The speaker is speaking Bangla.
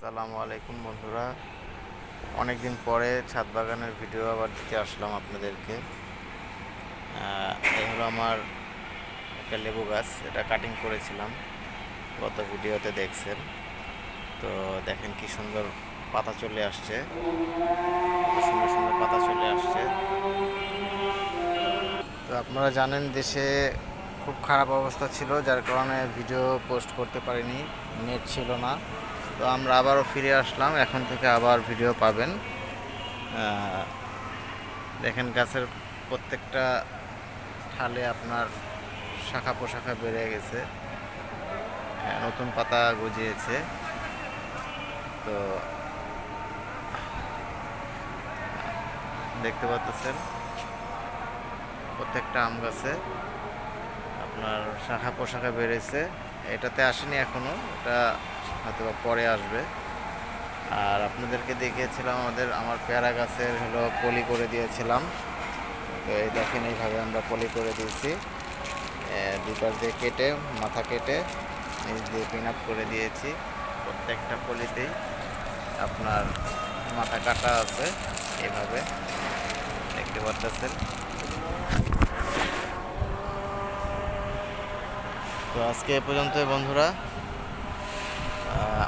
আসসালামু আলাইকুম বন্ধুরা। অনেকদিন পরে ছাদ বাগানের ভিডিও আবার দিতে আসলাম আপনাদেরকে। এই হলো আমার একটা লেবু গাছ, এটা কাটিং করেছিলাম। গত ভিডিওতে দেখছেন। তো দেখেন কি সুন্দর পাতা চলে আসছে। সুন্দর সুন্দর পাতা চলে আসছে। তো আপনারা জানেন, দেশে খুব খারাপ অবস্থা ছিল, যার কারণে ভিডিও পোস্ট করতে পারিনি নেট ছিল না। তো আমরা আবারও ফিরে আসলাম। এখন থেকে আবার ভিডিও পাবেন। দেখেন গাছের প্রত্যেকটা ঠালে আপনার শাখা পোশাখা বেড়ে গেছে। হ্যাঁ, নতুন পাতা গজিয়েছে। তো দেখতে পাচ্ছেন প্রত্যেকটা আম গাছে আপনার শাখা পোশাখা বেড়েছে। এটাতে আসেনি এখনও এটা হয়তো বা পরে আসবে। আর আপনাদেরকে দেখিয়েছিলাম আমাদের, আমার পেয়ারা গাছের হলো পলি করে দিয়েছিলাম। তো এই দেখেন এইভাবে আমরা পলি করে দিয়েছি। দুপাশ দিয়ে কেটে, মাথা কেটে নিচ দিয়ে পিন আপ করে দিয়েছি। প্রত্যেকটা পলিতেই আপনার মাথা কাটা আছে, এইভাবে। দেখতে পাচ্ছেন? তো আজকে এ পর্যন্তই বন্ধুরা।